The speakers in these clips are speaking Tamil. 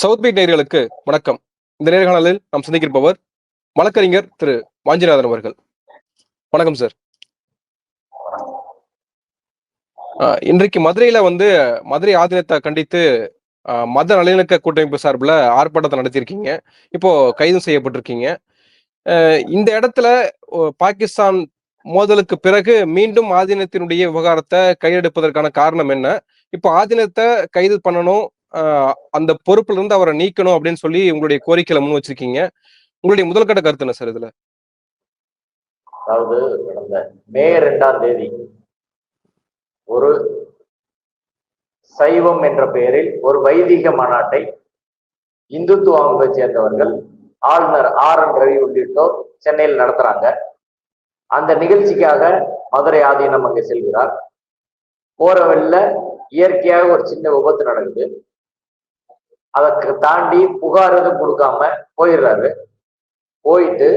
சவுத் பீட் நேயர்களுக்கு வணக்கம். இந்த நேர்காணலில் நாம் சந்திக்கிருப்பவர் வழக்கறிஞர் திரு வாஞ்சிநாதன் அவர்கள். வணக்கம் சார் ஆஹ் இன்றைக்கு மதுரையில வந்து மதுரை ஆதீனத்தை கண்டித்து மத நல்லிணக்க கூட்டமைப்பு சார்பில் ஆர்ப்பாட்டத்தை நடத்தியிருக்கீங்க. இப்போ கைது செய்யப்பட்டிருக்கீங்க. இந்த இடத்துல பாகிஸ்தான் மோதலுக்கு பிறகு மீண்டும் ஆதீனத்தினுடைய விவகாரத்தை கையெடுப்பதற்கான காரணம் என்ன? இப்போ ஆதீனத்தை கைது பண்ணணும் அந்த பொறுப்புல இருந்து அவரை நீக்கணும் அப்படின்னு சொல்லி உங்களுடைய கோரிக்கையில முன் வச்சிருக்கீங்க. உங்களுடைய முதல்கட்ட கருத்து என்ன சார் இதுல? அதாவது கடந்த மே ரெண்டாம் தேதி ஒரு சைவம் என்ற பெயரில் ஒரு வைதிக மாநாட்டை இந்துத்துவ அமைப்பை சேர்ந்தவர்கள் ஆளுநர் ஆர் என் ரவி உள்ளிட்டோர் சென்னையில் நடத்துறாங்க. அந்த நிகழ்ச்சிக்காக மதுரை ஆதீனம் அங்கே செல்கிறார். போற இயற்கையாக ஒரு சின்ன விபத்து நடக்குது. அதற்கு தாண்டி புகார் எதுவும் கொடுக்காம போயிடுறாரு. போயிட்டு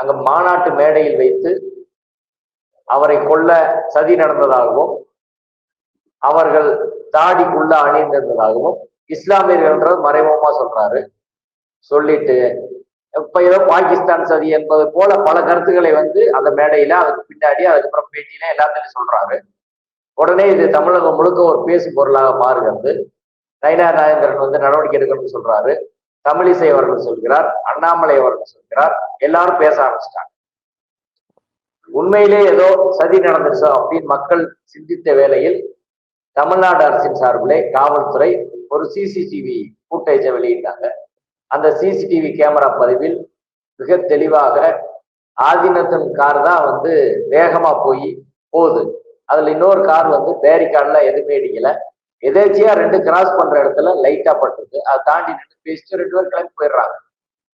அங்க மாநாட்டு மேடையில் வைத்து அவரை கொல்ல சதி நடந்ததாகவும் அவர்கள் தாடிக்குள்ள அணிந்திருந்ததாகவும் இஸ்லாமியர்கள் மறைமுகமா சொல்றாரு. சொல்லிட்டு இப்ப ஏதோ பாகிஸ்தான் சதி என்பது போல பல கருத்துக்களை வந்து அந்த மேடையில அதுக்கு பின்னாடி அதுக்கப்புறம் பேட்டியில எல்லாத்துலயும் சொல்றாரு. உடனே இது தமிழகம் முழுக்க ஒரு பேசு பொருளாக மாறுகிறது. நயினா நாகேந்திரன் வந்து நடவடிக்கை எடுக்கணும்னு சொல்றாரு. தமிழிசை அவர்கள் சொல்கிறார் அண்ணாமலை அவர்கள் சொல்கிறார் எல்லாரும் பேச ஆரம்பிச்சிட்டாங்க. உண்மையிலே ஏதோ சதி நடந்துருச்சோ அப்படின்னு மக்கள் சிந்தித்த வேளையில் தமிழ்நாடு அரசின் சார்பிலே காவல்துறை ஒரு சிசிடிவி ஃபுட்டேஜை வெளியிட்டாங்க. அந்த சிசிடிவி கேமரா பதிவில் மிக தெளிவாக ஆதீனத்தின் கார் தான் வந்து வேகமா போய் போகுது. அதுல இன்னொரு கார் வந்து பேரிகார்ட்ல எதுவுமே அடிக்கல எதேச்சியா ரெண்டு கிராஸ் பண்ற இடத்துல லைட்டா பட்டிருக்கு. அதை தாண்டி நின்று பேசிட்டு ரெண்டு பேரும் கிளம்பி போயிடுறாங்க.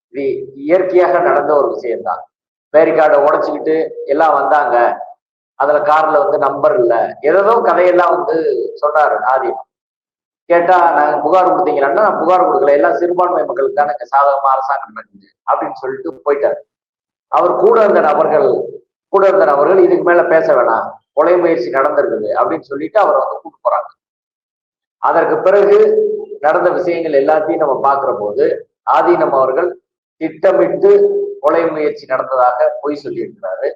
இது இயற்கையாக நடந்த ஒரு விஷயம்தான். பேரிகார்டை உடைச்சுக்கிட்டு எல்லாம் வந்தாங்க. அதுல கார்ல வந்து நம்பர் இல்லை. ஏதோ கதையெல்லாம் வந்து சொன்னாரு ஆதியம் கேட்டா நாங்க புகார் கொடுத்தீங்கன்னா நான் புகார் கொடுக்கல. எல்லாம் சிறுபான்மை மக்களுக்கு தானே சாதகமா அரசாங்கம் நடக்குது. அப்படின்னு சொல்லிட்டு போயிட்டாரு. அவர் கூட இருந்த நபர்கள் கூட இருந்த நபர்கள் இதுக்கு மேல பேச வேணாம். கொலை முயற்சி நடந்திருக்குது. அப்படின்னு சொல்லிட்டு அவரை வந்து கூட்டு போறாங்க. அதற்கு பிறகு நடந்த விஷயங்கள் எல்லாத்தையும் நம்ம பார்க்கிற போது ஆதீனம் அவர்கள் திட்டமிட்டு கொலை முயற்சி நடந்ததாக பொய் சொல்லியிருக்கிறாரு.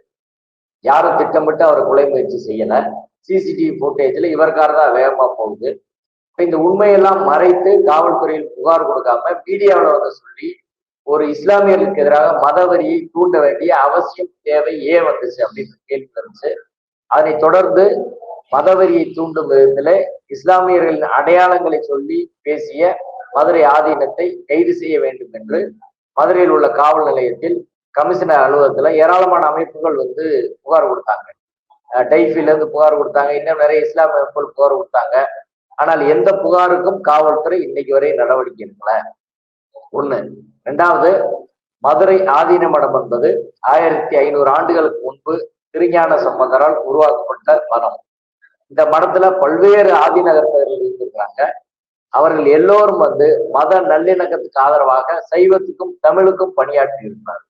யாரும் திட்டமிட்டு அவர் கொலை முயற்சி செய்யல. சிசிடிவி ஃபுட்டேஜ்ல இவர்கார் தான் வேகமா போகுது. இந்த உண்மையெல்லாம் மறைத்து காவல்துறையில் புகார் கொடுக்காம மீடியாவில் வந்து சொல்லி ஒரு இஸ்லாமியர்களுக்கு எதிராக மதவரியை தூண்ட வேண்டிய அவசியம் தேவை ஏன் வந்துச்சு அப்படின்னு கேள்வி இருந்துச்சு அதனை தொடர்ந்து மதவெறியை தூண்டும் விதத்துல இஸ்லாமியர்களின் அடையாளங்களை சொல்லி பேசிய மதுரை ஆதீனத்தை கைது செய்ய வேண்டும் என்று மதுரையில் உள்ள காவல் நிலையத்தில் கமிஷனர் அலுவலகத்துல ஏராளமான அமைப்புகள் வந்து புகார் கொடுத்தாங்க. டைஃபில இருந்து புகார் கொடுத்தாங்க இன்னும் நிறைய இஸ்லாமிய அமைப்புகள் புகார் கொடுத்தாங்க. ஆனால் எந்த புகாருக்கும் காவல்துறை இன்னைக்கு வரை நடவடிக்கை எடுக்கல. ஒண்ணு. ரெண்டாவது மதுரை ஆதீன மடம் என்பது ஆயிரத்தி ஐநூறு ஆண்டுகளுக்கு முன்பு திருஞான சம்பந்தரால் உருவாக்கப்பட்ட மதம். இந்த மடத்துல பல்வேறு ஆதீனகர்த்தர்கள் இருந்திருக்கிறாங்க. அவர்கள் எல்லோரும் வந்து மத நல்லிணக்கத்துக்கு ஆதரவாக சைவத்துக்கும் தமிழுக்கும் பணியாற்றி இருக்கிறார்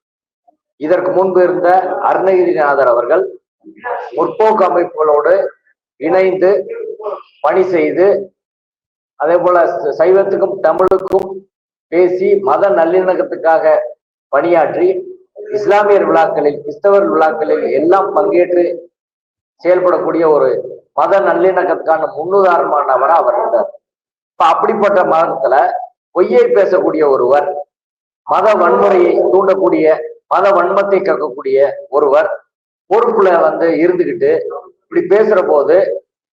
இதற்கு முன்பு இருந்த அருணகிரிநாதர் அவர்கள் முற்போக்கு அமைப்புகளோடு இணைந்து பணி செய்து அதே போல சைவத்துக்கும் தமிழுக்கும் பேசி மத நல்லிணக்கத்துக்காக பணியாற்றி இஸ்லாமியர் விழாக்களில் கிறிஸ்தவர் விழாக்களில் எல்லாம் பங்கேற்று செயல்படக்கூடிய ஒரு மத நல்லிணக்கத்துக்கான முன்னுதாரணமானவரா அவர் இருந்தார். இப்ப அப்படிப்பட்ட மதத்துல பொய்யை பேசக்கூடிய ஒருவர் மத வன்முறையை தூண்டக்கூடிய மத வன்மத்தை கக்கக்கூடிய ஒருவர் பொறுப்புல வந்து இருந்துகிட்டு இப்படி பேசுற போது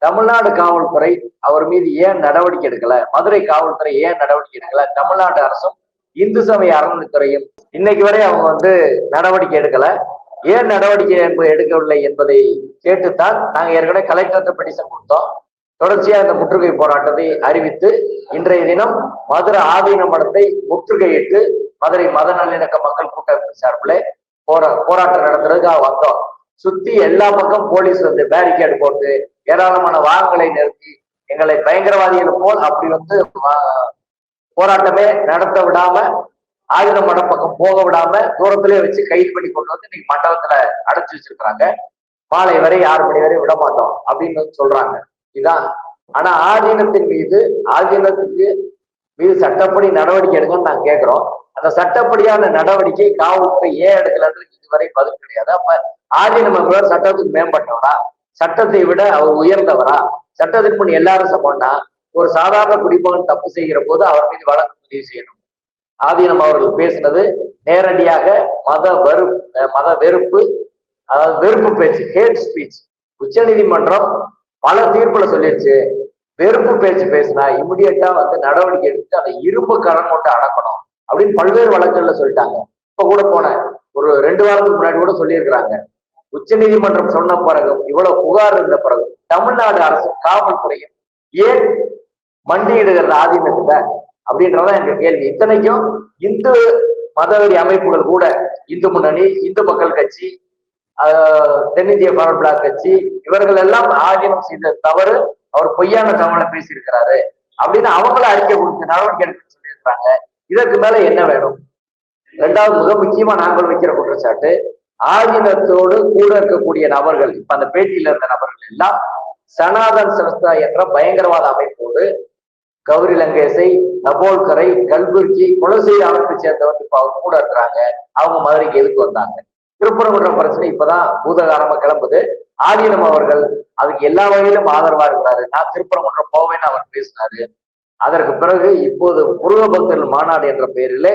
தமிழ்நாடு காவல்துறை அவர் மீது ஏன் நடவடிக்கை எடுக்கல? மதுரை காவல்துறை ஏன் நடவடிக்கை எடுக்கல? தமிழ்நாடு அரசும் இந்து சமய அறநிலைத்துறையும் இன்னைக்கு வரை அவங்க வந்து நடவடிக்கை எடுக்கல. ஏன் நடவடிக்கை என்பது எடுக்கவில்லை என்பதை கேட்டுத்தான் நாங்கள் ஏற்கனவே கலெக்டர்கிட்ட பெட்டிஷன் கொடுத்தோம். தொடர்ச்சியாக இந்த முற்றுகை போராட்டத்தை அறிவித்து இன்றைய தினம் மதுரை ஆதீன மடத்தை முற்றுகையிட்டு மதுரை மத நல்லிணக்க மக்கள் கூட்டமைப்பு சார்பில் போரா போராட்டம் நடத்துறதுக்காக வந்தோம். சுத்தி எல்லா பக்கம் போலீஸ் வந்து பேரிகேடு போட்டு ஏராளமான வாகனங்களை நிறுத்தி எங்களை பயங்கரவாதிகள் போல் அப்படி வந்து போராட்டமே நடத்த விடாம ஆயுத மடம் பக்கம் போக விடாம தூரத்திலே வச்சு கைது பண்ணி கொண்டு வந்து இன்னைக்கு மண்டபத்துல அடைச்சு வச்சிருக்கிறாங்க. மாலை வரை ஆறு மணி வரை விட மாட்டோம் அப்படின்னு சொல்றாங்க. இதுதான் ஆனா ஆதீனத்தின் மீது ஆதீனத்துக்கு மீது சட்டப்படி நடவடிக்கை எடுங்கன்னு நாங்க கேட்கிறோம் அந்த சட்டப்படியான நடவடிக்கை காவல்துறை ஏன் எடுக்கலன்றது இதுவரை பதில் கிடையாது. அப்ப ஆதீனம் என்பவர் சட்டத்துக்கு மேம்பட்டவரா? சட்டத்தை விட அவர் உயர்ந்தவரா? சட்டத்துக்கு முன் எல்லாரும் சமம்னா ஒரு சாதாரண குடிமகன் தப்பு செய்கிற போது அவர் மீது வழக்கு பதிவு செய்யணும். ஆதீனம் அவர்கள் பேசினது நேரடியாக மத வெறு மத வெறுப்பு அதாவது வெறுப்பு பேச்சு ஹேட் ஸ்பீச் உச்சநீதிமன்றம் பல தீர்ப்புல சொல்லிடுச்சு வெறுப்பு பேச்சு பேசினா இமிடியட்டா வந்து நடவடிக்கை எடுத்து அதை இரும்பு கடன் கொண்டு அடக்கணும் அப்படின்னு பல்வேறு வழக்குகள்ல சொல்லிட்டாங்க. இப்ப கூட போன ஒரு ரெண்டு வாரத்துக்கு முன்னாடி கூட சொல்லியிருக்கிறாங்க. உச்ச நீதிமன்றம் சொன்ன பிறகு இவ்வளவு புகார் இருந்த பிறகு தமிழ்நாடு அரசு காவல்துறையும் ஏன் மண்டியிடுகிறது ஆதீனத்துல? அப்படின்றதான் எங்க கேள்வி. இத்தனைக்கும் இந்து மதவெறி அமைப்புகள் கூட இந்து முன்னணி இந்து மக்கள் கட்சி தென்னிந்திய பவர் கட்சி இவர்கள் எல்லாம் ஆதீனம் செய்த தவறு அவர் பொய்யான தகவலை பேசியிருக்கிறாரு அப்படின்னு அவங்கள அறிக்கை கொடுத்து நடவடிக்கை எடுக்க சொல்லியிருக்காங்க இதற்கு மேல என்ன வேணும்? ரெண்டாவது மிக முக்கியமா நாங்கள் வைக்கிற குற்றச்சாட்டு ஆதீனத்தோடு கூட இருக்கக்கூடிய நபர்கள் இப்ப அந்த பேட்டியில இருந்த நபர்கள் எல்லாம் சனாதன் சமஸ்தா என்ற பயங்கரவாத அமைப்போடு கௌரி லங்கேசை நபோல்கரை கல்புர்கி குலசை அமைப்பை சேர்ந்தவங்க இப்ப அவங்க கூட இருக்கிறாங்க. அவங்க மதுரைக்கு எதுக்கு வந்தாங்க? திருப்பரங்குன்றம் பிரச்சனை இப்பதான் பூதகாரமா கிளம்புது. ஆதீனம் அவர்கள் அதுக்கு எல்லா வகையிலும் ஆதரவா இருக்கிறாரு. நான் திருப்பரங்குன்றம் போவேன்னு அவர் பேசினாரு. அதற்கு பிறகு இப்போது முருக பக்தர்கள் மாநாடு என்ற பெயரிலே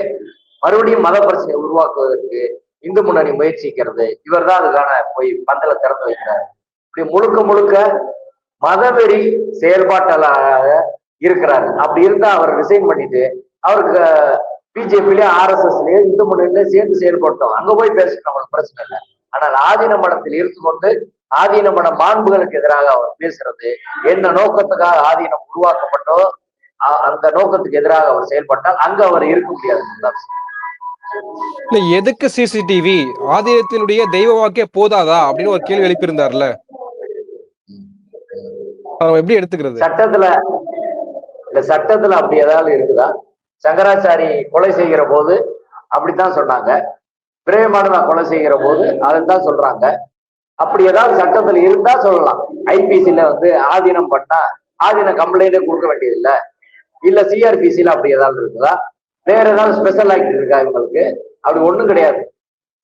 மறுபடியும் மத பிரச்சனையை உருவாக்குவதற்கு இந்து முன்னணி முயற்சிக்கிறது. இவர் தான் அதுக்கான போய் பந்தல திறந்து வைக்கிறார். இப்படி முழுக்க முழுக்க மதவெறி செயல்பாட்டாளராக இருக்கிறாரு. அப்படி இருந்தா அவர் ரிசைன் பண்ணிட்டு அவருக்கு பிஜேபிலயே ஆர்எஸ்எஸ்லயே இந்து முன்னணியில சேர்ந்து செயல்பட்டோம். அங்க போய் பேசணும் அவங்களுக்கு பிரச்சனை இல்லை. ஆனால் ஆதீன மடத்தில் இருந்து கொண்டு ஆதீன மட மாண்புகளுக்கு எதிராக அவர் பேசுறது என்ன நோக்கத்துக்காக ஆதீனம் உருவாக்கப்பட்டோ அந்த நோக்கத்துக்கு எதிராக அவர் செயல்பட்டால் அங்க அவர் இருக்க முடியாது. இல்ல எதுக்கு சிசிடிவி ஆதீனத்தினுடைய தெய்வ வாக்கே போதாதா? அப்படின்னு ஒரு கேள்வி எழுப்பியிருந்தார்ல. எப்படி எடுத்துக்கிறது? சட்டத்துல இல்ல சட்டத்துல அப்படி ஏதாவது இருக்குதா? சங்கராச்சாரி கொலை செய்கிற போது அப்படித்தான் சொன்னாங்க. பிரேமானதா கொலை செய்கிற போது அதைத்தான் சொல்றாங்க. அப்படி ஏதாவது சட்டத்துல இருந்தா சொல்லலாம். ஐபிசில வந்து ஆதீனம் பண்ணா ஆதீன கம்ப்ளைண்டே கொடுக்க வேண்டியது இல்ல இல்ல சிஆர்பிசில அப்படி ஏதாவது இருக்குதா? வேற ஏதாவது ஸ்பெஷல் ஆக்ட் இருக்கா இவங்களுக்கு? அப்படி ஒண்ணும் கிடையாது.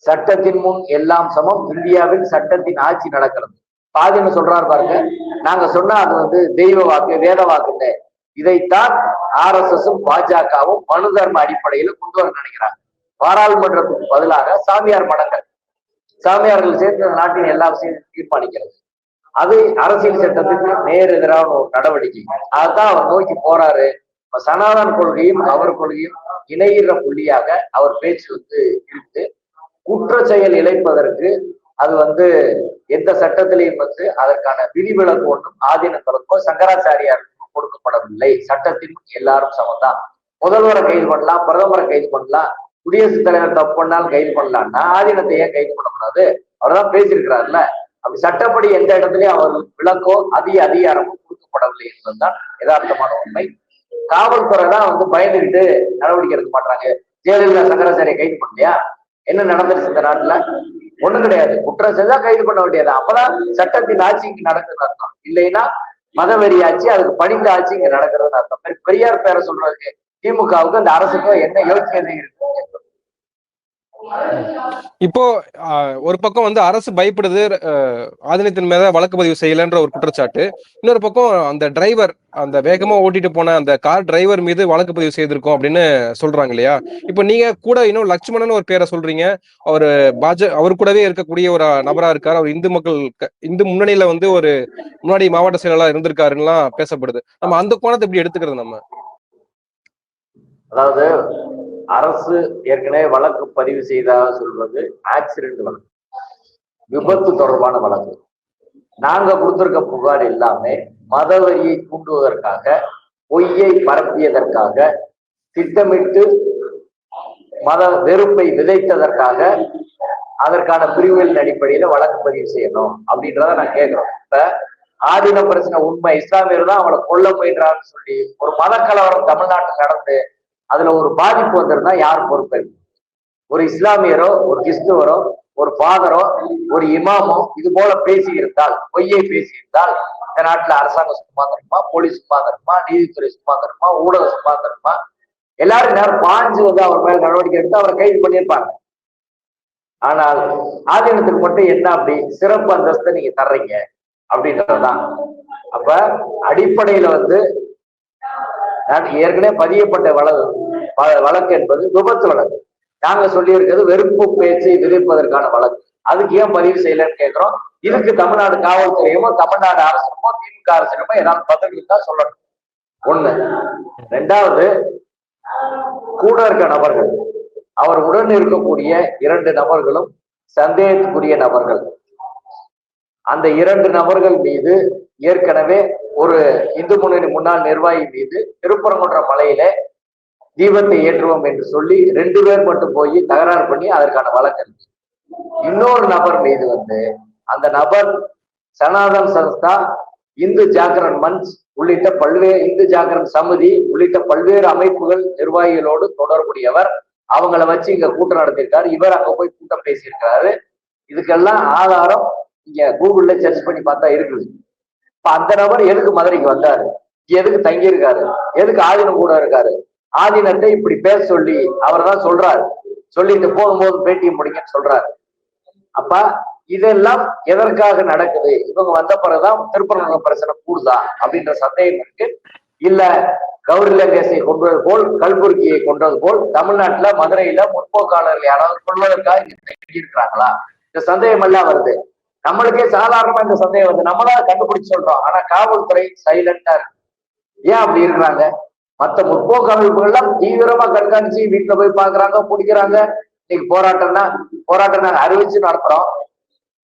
சட்டத்தின் முன் எல்லாம் சமம். இந்தியாவில் சட்டத்தின் ஆட்சி நடக்கிறது. ஆதீனம் சொல்றாரு பாருங்க. நாங்க சொன்னா அது வந்து தெய்வ வாக்கு வேத வாக்குன்னு இதைத்தான் ஆர் எஸ் எஸ் பாஜகவும் மனு தர்ம அடிப்படையில கொண்டு வர நினைக்கிறாங்க. பாராளுமன்றத்துக்கு பதிலாக சாமியார் மடங்கள் சாமியார்கள் சேர்த்து நாட்டின் எல்லா விஷயத்தையும் தீர்மானிக்கிறது. அது அரசியல் சட்டத்துக்கு நேர் எதிரான ஒரு நடவடிக்கை. அதான் அவர் நோக்கி போறாரு. இப்ப சனாதன கொள்கையும் அவர் கொள்கையும் இணைகிற புள்ளியாக அவர் பேச்சு வந்து இருக்கு. குற்ற செயல் இழைப்பதற்கு அது வந்து எந்த சட்டத்திலையும் வந்து அதற்கான விதிவிலக்கு ஒன்றும் ஆதீனங்களுக்கோ கொடுக்கப்படவில்லை. சட்டத்தின் எல்லாரும் சமம்தான். முதல்வரை கைது பண்ணலாம் பிரதமரை கைது பண்ணலாம் குடியரசுத் தலைவர் தப்பு பண்ணாலும் கைது பண்ணலாம்னா ஆதீனத்தை ஏன் கைது பண்ணக்கூடாது. அவர் தான் பேசியிருக்கிறாருல்ல அப்படி சட்டப்படி எந்த இடத்துலயும் அவர் விளக்கோ அதிக அதிகாரமும் கொடுக்கப்படவில்லை என்பதுதான் யதார்த்தமான உண்மை. காவல்துறை தான் வந்து பயந்துகிட்டு நடவடிக்கை எடுக்க மாட்டாங்க ஜெயலலிதா சங்கராச்சாரியை கைது பண்ணலையா? என்ன நடந்துருச்சு இந்த நாட்டுல? ஒண்ணும் கிடையாது. குற்றம் செஞ்சா கைது பண்ண வேண்டியது. அப்பதான் சட்டத்தின் ஆட்சிக்கு நடக்குது அர்த்தம். இல்லைன்னா மதவெறி ஆட்சி அதுக்கு பணிந்த ஆட்சி இங்க நடக்கிறதுன்னு அர்த்தம். பெரியார் பேரை சொல்றதுக்கு திமுகவுக்கு அந்த அரசுக்கும் என்ன யோக்கியதை இருக்கு இப்போ ஒரு பக்கம் வந்து அரசு பயப்படுது ஆதினத்தின் மேல வழக்கு பதிவு செய்யலன்ற ஒரு குற்றச்சாட்டு. இன்னொரு பக்கம் அந்த டிரைவர் அந்த வேகமா ஓட்டிட்டு போன அந்த கார் டிரைவர் மீது வழக்கு பதிவு செய்திருக்கோம் அப்படின்னு சொல்றாங்க இல்லையா? இப்போ நீங்க கூட இன்னும் லட்சுமணன் ஒரு பேரை சொல்றீங்க. அவர் பாஜ அவர் கூடவே இருக்கக்கூடிய ஒரு நபரா இருக்காரு. அவர் இந்து மக்கள் இந்து முன்னணியில வந்து ஒரு முன்னாடி மாவட்ட செயலாளர் இருந்திருக்காருலாம் பேசப்படுது. நம்ம அந்த கோணத்தை எப்படி எடுத்துக்கிறது நம்ம? அதாவது அரசு ஏற்கனவே வழக்கு பதிவு செய்ததாக சொல்வது ஆக்சிடென்ட் வழக்கு. விபத்து தொடர்பான வழக்கு. நாங்க கொடுத்திருக்க புகார் எல்லாமே மதவரியை தூண்டுவதற்காக பொய்யை பரப்பியதற்காக திட்டமிட்டு மத வெறுப்பை விதைத்ததற்காக அதற்கான பிரிவுகளின் அடிப்படையில வழக்கு பதிவு செய்யணும் அப்படின்றத நான் கேட்கிறோம். இப்ப ஆதீன பிரச்சனை உண்மை இஸ்லாமியர் தான் அவளை கொல்ல முயன்றான்னு சொல்லி ஒரு மத கலவரம் தமிழ்நாட்டில் நடந்து அதுல ஒரு பாதிப்பு வந்திருந்தா யார் பொறுப்பு ஒரு இஸ்லாமியரோ ஒரு கிறிஸ்துவரோ ஒரு ஃபாதரோ ஒரு இமாமோ இது போல பேசி இருந்தால் பொய்யை பேசி இருந்தால் இந்த நாட்டுல அரசாங்கம் சும்மா தருமா போலீஸ் சும்மா தருமா நீதித்துறை சும்மா தருமா ஊடகம் சும்மா தருமா? எல்லாரும் நேரம் பாஞ்சு வந்து அவர் மேல நடவடிக்கை எடுத்து அவரை கைது பண்ணியிருப்பாங்க. ஆனால் ஆதீனத்துக்கு மட்டும் என்ன அப்படி சிறப்பு அந்தஸ்தை நீங்க தர்றீங்க? அப்படின்றதுதான். அப்ப அடிப்படையில வந்து ஏற்கனவே பதியப்பட்ட வழக்கு வ- வழக்கு என்பது விபத்து வழக்கு. நாங்க சொல்லியிருக்கிறது வெறுப்பு பேச்சை விதிப்பதற்கான வழக்கு. அதுக்கு ஏன் பதிவு செய்யலன்னு கேட்கிறோம். இதுக்கு தமிழ்நாடு காவல்துறையுமோ தமிழ்நாடு அரசுமோ திமுக அரசுமோ ஏதாவது பதில் இருந்தா சொல்லணும். ஒண்ணு. ரெண்டாவது கூட இருக்க நபர்கள் அவர் உடன் இருக்கக்கூடிய இரண்டு நபர்களும் சந்தேகத்துக்குரிய நபர்கள். அந்த இரண்டு நபர்கள் மீது ஏற்கனவே ஒரு இந்து முன்னணி முன்னாள் நிர்வாகி மீது திருப்பரங்குன்ற மலையில தீபத்தை ஏற்றுவோம் என்று சொல்லி ரெண்டு பேர் மட்டும் போய் தகராறு பண்ணி அதற்கான வழக்கு இருக்கு. இன்னொரு நபர் மீது வந்து அந்த நபர் சனாதன் சன்ஸ்தா இந்து ஜாகரன் மன்ச் உள்ளிட்ட பல்வேறு இந்து ஜாகரன் சமிதி உள்ளிட்ட பல்வேறு அமைப்புகள் நிர்வாகிகளோடு தொடர்புடையவர். அவங்கள வச்சு இங்க கூட்டம் நடத்தியிருக்காரு. இவர் அங்க போய் கூட்டம் பேசியிருக்காரு இதுக்கெல்லாம் ஆதாரம் இங்க கூகுள்ல சர்ச் பண்ணி பார்த்தா இருக்குது. அந்த நபர் எதுக்கு மதுரைக்கு வந்தாரு? எதுக்கு தங்கியிருக்காரு? எதுக்கு ஆதீனம் கூட இருக்காரு? ஆதீனத்தை இப்படி பேச சொல்லி அவர் தான் சொல்றாரு. சொல்லிட்டு போகும்போது பேட்டியை முடிங்கன்னு சொல்றாரு. அப்ப இதெல்லாம் எதற்காக நடக்குது? இவங்க வந்த பிறகுதான் திருப்பரங்க பிரச்சனை கூடுதா? அப்படின்ற சந்தேகம் இருக்கு. இல்ல கௌரி லங்கேசை கொன்றது போல் கல்புர்கியை கொண்டது போல் தமிழ்நாட்டுல மதுரையில முற்போக்காளர்கள் யாராவது கொள்வதற்காக இங்க தங்கியிருக்கிறாங்களா இந்த சந்தேகம் எல்லாம் வருது. நம்மளுக்கே சாதாரணமா இந்த சந்தேகம் வந்து நம்மளால கண்டுபிடிச்சு சொல்றோம். ஆனா காவல்துறை சைலண்டா இருக்கு. ஏன் அப்படி இருக்கிறாங்க? மற்ற முற்போக்கு அமைப்புகள்லாம் தீவிரமா கண்காணிச்சு வீட்டுல போய் பாக்குறாங்க பிடிக்கிறாங்க இன்னைக்கு போராட்டம்னா போராட்டம் நாங்க அறிவிச்சு நடத்துறோம்.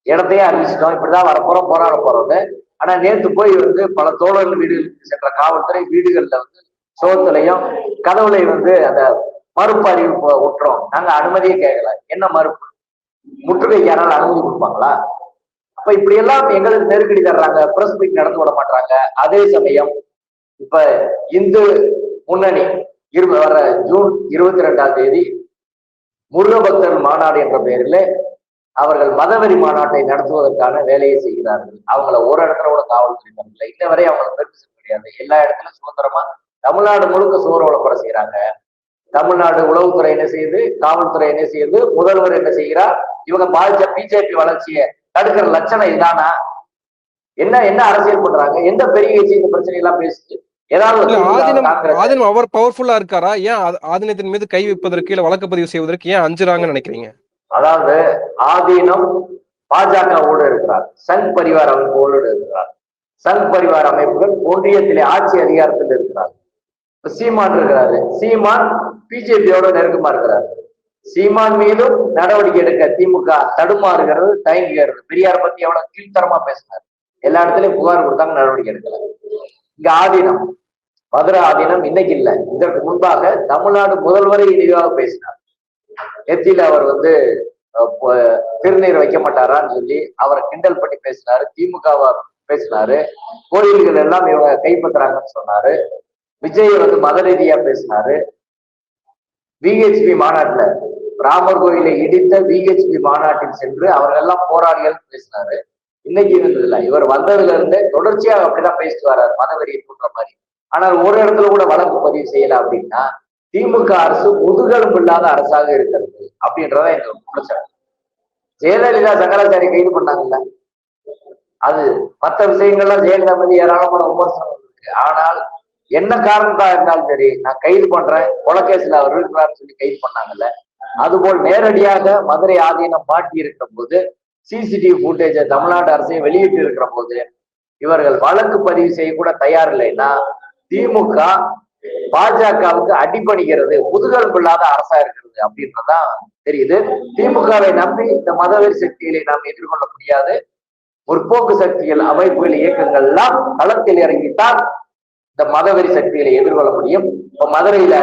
இடத்தையே அறிவிச்சிட்டோம். இப்படிதான் வரப்போறோம் போராட போறோம்னு. ஆனா நேத்து போய் வந்து பல தோழர்கள் வீடுகளுக்கு சென்ற காவல்துறை வீடுகள்ல வந்து சோத்துலையும் கதவுலையும் வந்து அந்த மறுப்பு அறிவிப்பு விட்டுறோம் நாங்க அனுமதியே கேட்கல. என்ன மறுப்பு? முற்றுகைக்கு யாரால அனுமதி கொடுப்பாங்களா? அப்ப இப்படி எல்லாம் எங்களுக்கு நெருக்கடி தர்றாங்க பிரஸ் மீட் நடந்து விட மாட்டாங்க அதே சமயம் இப்ப இந்து முன்னணி இரு வர ஜூன் இருபத்தி ரெண்டாம் தேதி முருக பக்தர் மாநாடு என்ற பெயரில் அவர்கள் மதவெறி மாநாட்டை நடத்துவதற்கான வேலையை செய்கிறார்கள். அவங்கள ஒரு இடத்துல கூட காவல்துறை தரல இன்ன வரை அவங்களுக்கு பெர்மிஷன் கிடையாது. எல்லா இடத்துலயும் சுதந்திரமா தமிழ்நாடு முழுக்க சுவர் விளம்பரம் செய்யறாங்க தமிழ்நாடு உளவுத்துறை என்ன செய்யுது? காவல்துறை என்ன செய்யுது? முதல்வர் என்ன செய்கிறார்? இவங்க பாதிச்ச பிஜேபி வளர்ச்சியை தடுக்கிற லட்சணம் இதானா? என்ன என்ன அரசியல் பண்றாங்க? எந்த பெரிய கட்சி இந்த பிரச்சனை எல்லாம் ஆதீனம் ஆதீனம் அவர் பவர்ஃபுல்லா இருக்காரா? ஏன் ஆதீனத்தின் மீது கை வைப்பதற்கு இல்ல வழக்கு பதிவு செய்வதற்கு ஏன் அஞ்சுறாங்கன்னு நினைக்கிறீங்க? அதாவது ஆதீனம் பாஜகவோடு இருக்கிறார். சங் பரிவார் அமைப்போடு இருக்கிறார். சங் பரிவார் அமைப்புகள் ஒன்றியத்திலே ஆட்சி அதிகாரத்தில் இருக்கிறார். சீமான் இருக்கிறாரு. சீமான் பிஜேபியோட நெருக்கமா இருக்கிறார். சீமான் மீதும் நடவடிக்கை எடுக்க திமுக தடுமாறுகிறது. தயங்குகிறது பெரியார் பத்தி எவ்வளவு கீழ்த்தரமா பேசினார். எல்லா இடத்துலயும் புகார் கொடுத்தாங்க நடவடிக்கை எடுக்கல. இங்க ஆதீனம். மதுரை ஆதீனம் இன்னைக்கு இல்ல. இதற்கு முன்பாக தமிழ்நாடு முதல்வரை இழிவாக பேசினார். நெத்தியில அவர் வந்து திருநீர் வைக்க மாட்டாரான்னு சொல்லி அவரை கிண்டல் பண்ணி பேசினாரு. திமுகவை பேசினாரு. கோயில்கள் எல்லாம் இவங்க கைப்பற்றுறாங்கன்னு சொன்னாரு. விஜய் வந்து மத ரீதியா பேசினாரு. விஹெச்பி மாநாட்டுல ராமர் கோயிலை இடித்த விஹெச்பி மாநாட்டில் சென்று அவர்களெல்லாம் போராளிகள் பேசினாரு. இன்னைக்கு இருந்ததில்ல இவர் வந்ததுல இருந்தே தொடர்ச்சியாக அப்படிதான் பேசிட்டு வர்றாரு. மதவெறியை போன்ற மாதிரி. ஆனால் ஒரு இடத்துல கூட வழக்கு பதிவு செய்யல அப்படின்னா திமுக அரசு முதுகெலும்பு இல்லாத அரசாக இருக்கிறது அப்படின்றத எங்களுக்கு குற்றச்சாட்டு ஜெயலலிதா சங்கராச்சாரி கைது பண்ணாங்கல்ல. அது மற்ற விஷயங்கள்லாம் ஜெயலலிதா மீது ஏராளமான விமர்சனம் இருக்கு. ஆனால் என்ன காரணத்தா இருந்தாலும் சரி நான் கைது பண்றேன். கொலகேசில் அவர் இருக்கிறார்னு சொல்லி கைது பண்ணாங்கல்ல. அதுபோல் நேரடியாக மதுரை ஆதீனம் மாட்டி இருக்கிற போது சிசிடிவி ஃபுட்டேஜை தமிழ்நாடு அரசை வெளியிட்டு இருக்கிற போது இவர்கள் வழக்கு பதிவு செய்ய கூட தயார் இல்லைன்னா திமுக பாஜகவுக்கு அடிபணிகிறது முதுகெலும்பு இல்லாத அரசா இருக்கிறது அப்படின்றதான் தெரியுது. திமுகவை நம்பி இந்த மதவெறி சக்திகளை நாம் எதிர்கொள்ள முடியாது. முற்போக்கு சக்திகள் அமைப்புகள் இயக்கங்கள் எல்லாம் களத்தில் இறங்கித்தான் இந்த மதவெறி சக்திகளை எதிர்கொள்ள முடியும். இப்ப மதுரையில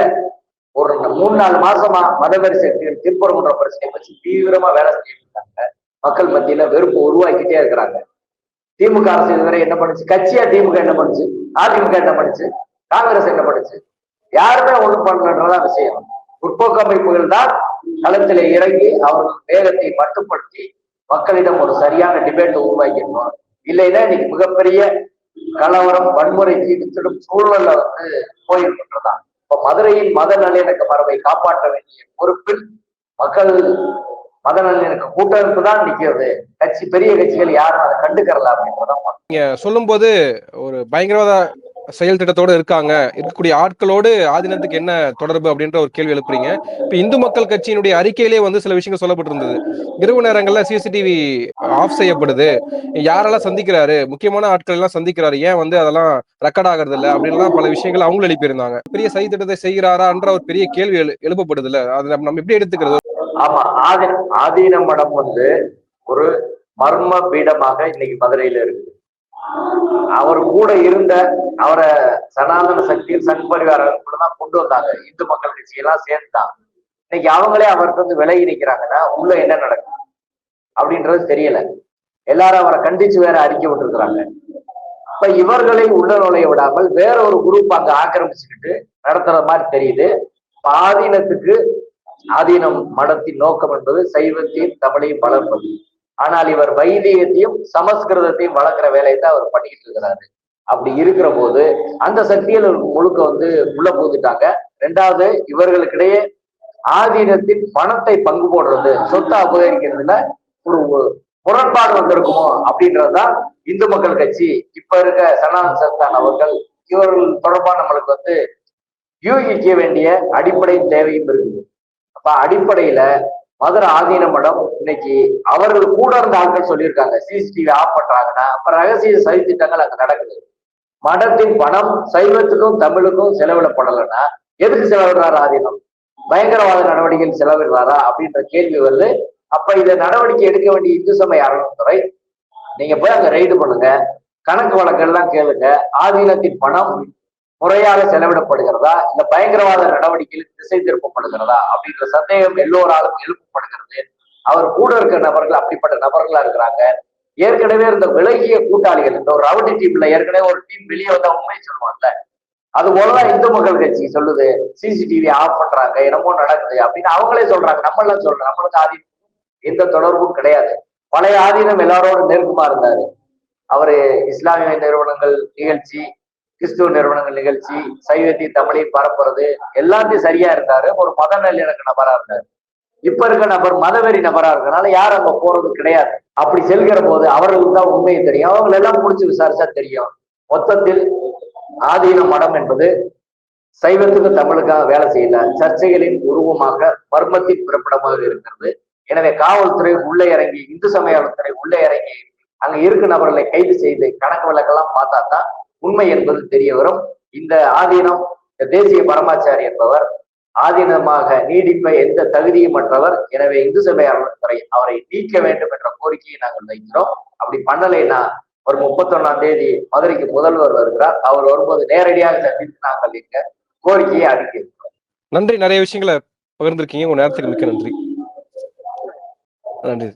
ஒரு மூணு நாலு மாசமா மதவெறி சக்திகள் திருப்பரங்குன்ற பிரச்சனையை வச்சு தீவிரமா வேலை செஞ்சுட்டு இருக்காங்க. மக்கள் மத்தியில வெறுப்பு உருவாக்கிட்டே இருக்கிறாங்க. திமுக அரசு இதுவரை என்ன பண்ணுச்சு? கட்சியா திமுக என்ன பண்ணுச்சு? அதிமுக என்ன பண்ணுச்சு? காங்கிரஸ் என்ன பண்ணுச்சு? யாருமே ஒண்ணும் பண்ணலன்றதான் விஷயம். முற்போக்கு அமைப்புகள் தான் களத்துல இறங்கி அவர்கள் வேகத்தை மட்டுப்படுத்தி மக்களிடம் ஒரு சரியான டிபேட் உருவாக்கிடணும் இல்லைன்னா இன்னைக்கு மிகப்பெரிய கலவரம் வன்முறைக்கு இழுத்திடும் சூழல்ல வந்து போயிருக்கின்றதா இப்ப மதுரையின் மத நல்லிணக்க மரபை காப்பாற்ற வேண்டிய பொறுப்பில் மக்கள் மத நல்லிணக்க கூட்டமைப்பு தான் நிக்கிறது கட்சி பெரிய கட்சிகள் யாரும் அதை கண்டுக்கறல அப்படின்றதான் நீங்க சொல்லும்போது ஒரு பயங்கரவாத செயல் திட்டத்தோட இருக்காங்க. இருக்கக்கூடிய ஆட்களோடு ஆதீனத்துக்கு என்ன தொடர்பு அப்படின்ற ஒரு கேள்வி எழுப்புறீங்க. இப்ப இந்து மக்கள் கட்சியினுடைய அறிக்கையிலே வந்து சில விஷயங்கள் சொல்லப்பட்டிருந்தது. இரவு நேரங்கள்ல சிசிடிவி ஆஃப் செய்யப்படுது. யாரெல்லாம் சந்திக்கிறாரு? முக்கியமான ஆட்கள் எல்லாம் சந்திக்கிறாரு. ஏன் வந்து அதெல்லாம் ரெக்கார்ட் ஆகிறது இல்லை? அப்படின்லாம் பல விஷயங்கள் அவங்களும் எழுப்பியிருந்தாங்க. பெரிய சதி திட்டத்தை செய்கிறாரான்ற ஒரு பெரிய கேள்வி எழு எழுப்பப்படுது இல்ல? அதை நம்ம எப்படி எடுத்துக்கிறது? ஆமா ஆதீன மடம் வந்து ஒரு மர்ம பீடமாக இன்னைக்கு மதுரையில இருக்கு. அவர் கூட இருந்த அவரை சனாதன சக்தியில் சங் பரிவாரர்கள் தான் கொண்டு வந்தாங்க. இந்து மக்கள் கட்சி எல்லாம் சேர்ந்துட்டாங்க இன்னைக்கு அவங்களே அவருக்கு வந்து விலகி நிற்கிறாங்கன்னா உள்ள என்ன நடக்கும்? அப்படின்றது தெரியல. எல்லாரும் அவரை கண்டிச்சு வேற அறிக்கை விட்டுருக்குறாங்க. இப்ப இவர்களை உள்ள நுழைய விடாமல் வேற ஒரு குரூப் அங்க ஆக்கிரமிச்சுக்கிட்டு நடத்துற மாதிரி தெரியுது. ஆதீனத்துக்கு ஆதீனம் மடத்தின் நோக்கம் என்பது சைவத்தையும் தமிழையும் வளர்ப்பது. ஆனால் இவர் வைத்தியத்தையும் சமஸ்கிருதத்தையும் வளர்க்குற வேலையை தான் அவர் பண்ணிட்டு இருக்கிறாரு. அப்படி இருக்கிற போது அந்த சக்திகள் முழுக்க வந்து உள்ள போந்துட்டாங்க ரெண்டாவது இவர்களுக்கிடையே ஆதீனத்தின் பணத்தை பங்கு போடுறது சொத்தை அபகரிக்கிறதுல ஒரு முரண்பாடு வந்திருக்குமோ அப்படின்றதுதான் இந்து மக்கள் கட்சி. இப்ப இருக்க சனாதன சஸ்தான் அவர்கள் இவர்கள் தொடர்பாக நம்மளுக்கு வந்து யூகிக்க வேண்டிய அடிப்படை தேவையும் இருக்குது. அப்ப அடிப்படையில மதுரை ஆதீன மடம். இன்னைக்கு அவர்கள் கூட இருந்த ஆட்கள் சொல்லியிருக்காங்க சிசிடிவி ஆஃப் பண்றாங்கன்னா அப்ப ரகசிய சதித்திட்டங்கள் அங்க நடக்குது. மடத்தின் பணம் சைவத்துக்கும் தமிழுக்கும் செலவிடப்படலைன்னா எதுக்கு செலவிடுறாரு ஆதீனம்? பயங்கரவாத நடவடிக்கைகள் செலவிடுறாரா அப்படின்ற கேள்வி வருது. அப்ப இந்த நடவடிக்கை எடுக்க வேண்டிய இந்து சமய அறநிலைத்துறை நீங்க போய் அங்க ரைடு பண்ணுங்க. கணக்கு வழக்கெல்லாம் கேளுங்க. ஆதீனத்தின் பணம் முறையாக செலவிடப்படுகிறதா? இந்த பயங்கரவாத நடவடிக்கையில் திசை திருப்பப்படுகிறதா? அப்படின்ற சந்தேகம் எல்லோராலும் எழுப்பப்படுகிறது. அவர் கூட இருக்கிற நபர்கள் அப்படிப்பட்ட நபர்களா இருக்கிறாங்க. ஏற்கனவே இருந்த விலகிய கூட்டாளிகள் இந்த ஒரு ரவுடி டீம்ல ஏற்கனவே ஒரு டீம் வெளியே வந்தா உண்மை சொல்லுவாங்கல்ல. அது போலதான் இந்து மக்கள் கட்சி சொல்லுது சிசிடிவி ஆஃப் பண்றாங்க என்னமோ நடக்குது அப்படின்னு அவங்களே சொல்றாங்க. நம்மளாம் சொல்றோம். நம்மளுக்கு ஆதீனம் எந்த தொடர்பும் கிடையாது. பழைய ஆதீனம் எல்லாரோட நெருக்கமா இருந்தாரு. அவரு இஸ்லாமிய நிறுவனங்கள் நிகழ்ச்சி கிறிஸ்துவ நிறுவனங்கள் நிகழ்ச்சி சைவத்தை தமிழையும் பரப்புறது எல்லாத்தையும் சரியா இருந்தாரு. ஒரு மத நல்லிணக்க நபரா இருந்தாரு. இப்ப இருக்க நபர் மதவெறி நபரா இருக்கனால யாரும் அங்க போறது கிடையாது. அப்படி செல்கிற போது அவர்களுக்கு தான் உண்மையை தெரியும். அவங்க எல்லாம் முடிச்சு விசாரிச்சா தெரியும். மொத்தத்தில் ஆதீன மடம் என்பது சைவத்துக்கு தமிழுக்காக வேலை செய்யல சர்ச்சைகளின் உருவமாக மர்மத்தின் பிறப்பிடமாக இருக்கிறது. எனவே காவல்துறை உள்ளே இறங்கி இந்து சமயத்துறை உள்ளே இறங்கி அங்க இருக்க நபர்களை கைது செய்து கணக்கு விளக்கெல்லாம் பார்த்தா தான் உண்மை என்பது தெரிய வரும். இந்த ஆதீனம் தேசிய பரமாச்சாரி என்பவர் ஆதீனமாக நீடிப்ப எந்த தகுதியும் அற்றவர். எனவே இந்து சபை அறநிலைத்துறை அவரை நீக்க வேண்டும் என்ற கோரிக்கையை நாங்கள் வைக்கிறோம். அப்படி பண்ணலைன்னா ஒரு முப்பத்தொன்னாம் தேதி மதுரைக்கு முதல்வர் வருகிறார். அவர் வரும்போது நேரடியாக சந்தித்து நாங்கள் இங்க கோரிக்கையை அடுக்கி நன்றி. நிறைய விஷயங்களை பகிர்ந்திருக்கீங்க. உங்க நேரத்துக்கு மிக்க நன்றி. நன்றி.